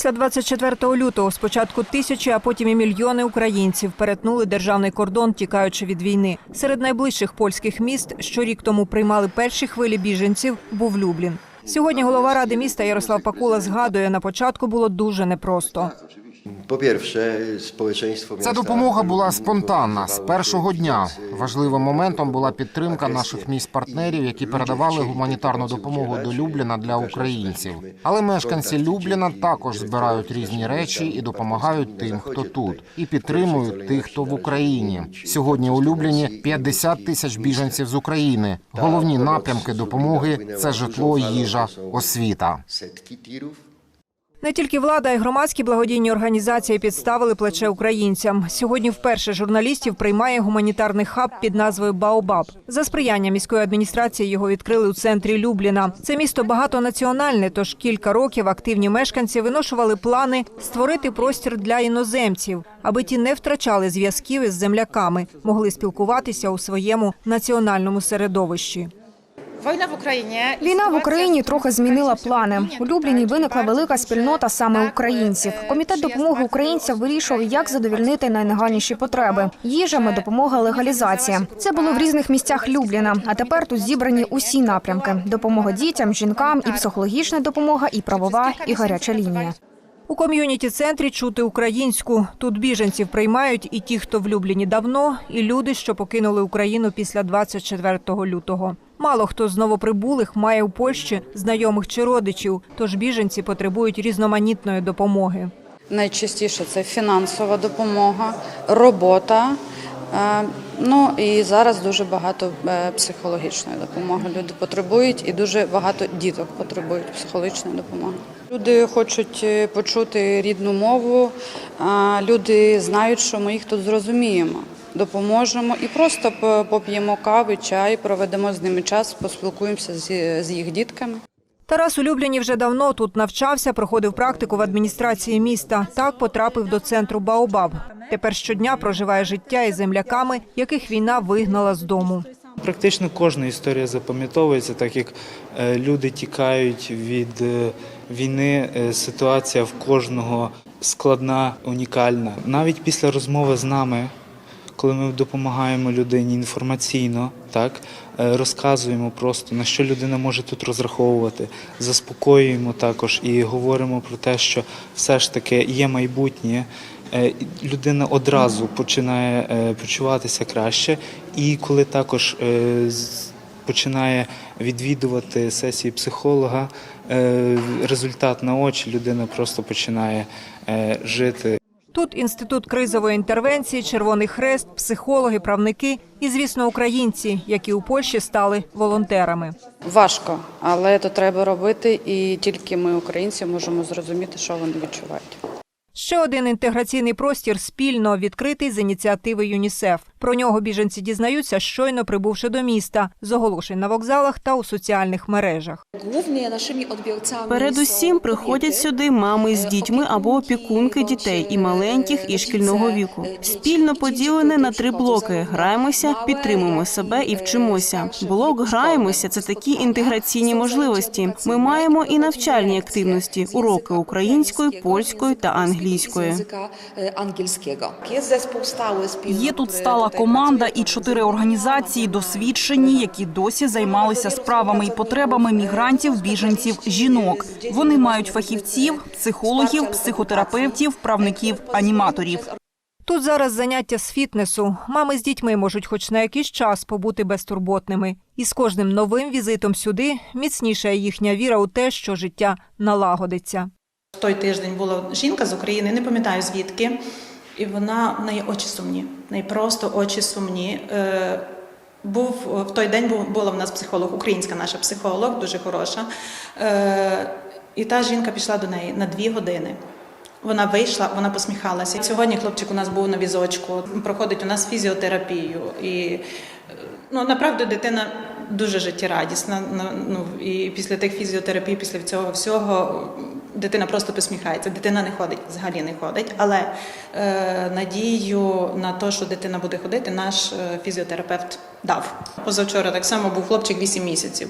Після 24 лютого спочатку тисячі, а потім і мільйони українців перетнули державний кордон, тікаючи від війни. Серед найближчих польських міст, що рік тому приймали перші хвилі біженців, був Люблін. Сьогодні голова ради міста Ярослав Пакула згадує, на початку було дуже непросто. Po pierwsze, społeczeństwo Ця допомога була спонтанна з першого дня. Важливим моментом була підтримка наших міст-партнерів, які передавали гуманітарну допомогу до Любліна для українців. Але мешканці Любліна також збирають різні речі і допомагають тим, хто тут, і підтримують тих, хто в Україні. Сьогодні у Любліні 50 тисяч біженців з України. Головні напрямки допомоги це житло, їжа, освіта. Не тільки влада, а й громадські благодійні організації підставили плече українцям. Сьогодні вперше журналістів приймає гуманітарний хаб під назвою Баобаб. За сприяння міської адміністрації його відкрили у центрі Любліна. Це місто багатонаціональне, тож кілька років активні мешканці виношували плани створити простір для іноземців, аби ті не втрачали зв'язків із земляками, могли спілкуватися у своєму національному середовищі. Війна в Україні Війна в Україні трохи змінила плани. У Любліні виникла велика спільнота саме українців. Комітет допомоги українцям вирішував, як задовільнити найнагальніші потреби: їжа, медопомога, легалізація. Це було в різних місцях Любліна. А тепер тут зібрані усі напрямки: допомога дітям, жінкам, і психологічна допомога, і правова, і гаряча лінія. У ком'юніті центрі чути українську. Тут біженців приймають і ті, хто в Любліні давно, і люди, що покинули Україну після 24 лютого. Мало хто з новоприбулих має у Польщі знайомих чи родичів, тож біженці потребують різноманітної допомоги. Найчастіше це фінансова допомога, робота. е, Ну і зараз дуже багато е, психологічної допомоги. Люди потребують, і дуже багато діток потребують психологічної допомоги. Люди хочуть е, почути рідну мову. Люди знають, що ми їх тут зрозуміємо, допоможемо і просто поп'ємо кави, чай, проведемо з ними час, поспілкуємося з з їх дітками. Тарас у Любліні вже давно тут навчався, проходив практику в адміністрації міста. Так потрапив до центру Баобаб. Тепер щодня проживає життя із земляками, яких війна вигнала з дому. Практично кожна історія запам'ятовується, так як е, люди тікають від е, війни. е, Ситуація в кожного складна, унікальна. Навіть після розмови з нами, коли ми допомагаємо людині інформаційно, так е, розказуємо просто на що людина може тут розраховувати, заспокоюємо також і говоримо про те, що все ж таки є майбутнє. Е, Людина одразу починає е, почуватися краще, і коли також починає відвідувати сесії психолога, результат на очі людина просто починає жити Тут інститут кризової інтервенції, Червоний Хрест, психологи, правники і, звісно, українці, які у Польщі стали волонтерами. Важко, але це треба робити, і тільки ми, українці, можемо зрозуміти, що вони відчувають. Ще один інтеграційний простір спільно відкритий з ініціативи ЮНІСЕФ. Про нього біженці дізнаються, щойно прибувши до міста з оголошень на вокзалах та у соціальних мережах. Передусім приходять сюди мами з дітьми або опікунки дітей і маленьких, і шкільного віку. Спільно поділене на три блоки: граємося, підтримуємо себе і вчимося. Блок граємося це такі інтеграційні можливості. Ми маємо і навчальні активності, уроки української, польської та англійської. Є тут стала команда і чотири організації, досвідчені, які досі займалися справами і потребами мігрантів, біженців, жінок. Вони мають фахівців, психологів, психотерапевтів, правників, аніматорів. Тут зараз заняття з фітнесу. Мами з дітьми можуть хоч на якийсь час побути безтурботними. І з кожним новим візитом сюди міцнішає їхня віра у те, що життя налагодиться. В той тиждень була жінка з України, не пам'ятаю звідки, і вона в неї очі сумні. В неї просто очі сумні. Е, Був в той день був, була в нас психолог, українська наша психолог, дуже хороша. Е, і та жінка пішла до неї на дві години. Вона вийшла, вона посміхалася. Сьогодні хлопчик у нас був на візочку, проходить у нас фізіотерапію. І е, ну, направду дитина дуже життєрадісна. Ну, і після тих фізіотерапій, після цього всього, дитина просто посміхається. Дитина не ходить, взагалі не ходить. Але е, надію на те, що дитина буде ходити, наш е, фізіотерапевт дав. Позавчора так само був хлопчик 8 місяців.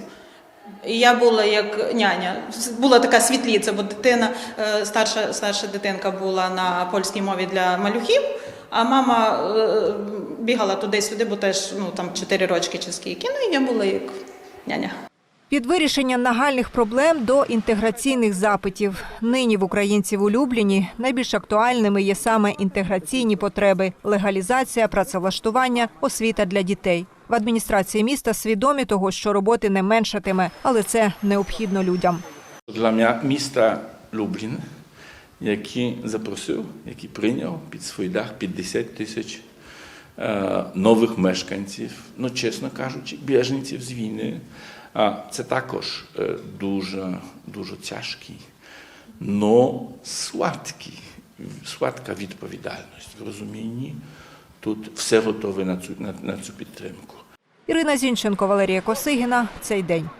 І я була як няня. Була така світліця, бо дитина, е, старша, старша дитинка була на польській мові для малюків, а мама е, бігала туди-сюди, бо теж ну, там 4 рочки чи скільки. Ну і я була як няня. Від вирішення нагальних проблем до інтеграційних запитів. Нині в українців у Любліні найбільш актуальними є саме інтеграційні потреби – легалізація, працевлаштування, освіта для дітей. В адміністрації міста свідомі того, що роботи не меншатиме, але це необхідно людям. Mia- міста Люблін, який запросив, який прийняв під свій дах 50 тисяч е, нових мешканців, ну, чесно кажучи, біженців з війни. Це також е, дуже, дуже тяжкий, но сладкий, сладка відповідальність розумінні. Тут все готове на цю, на, на цю підтримку. Ірина Зінченко, Валерія Косигіна. Цей день.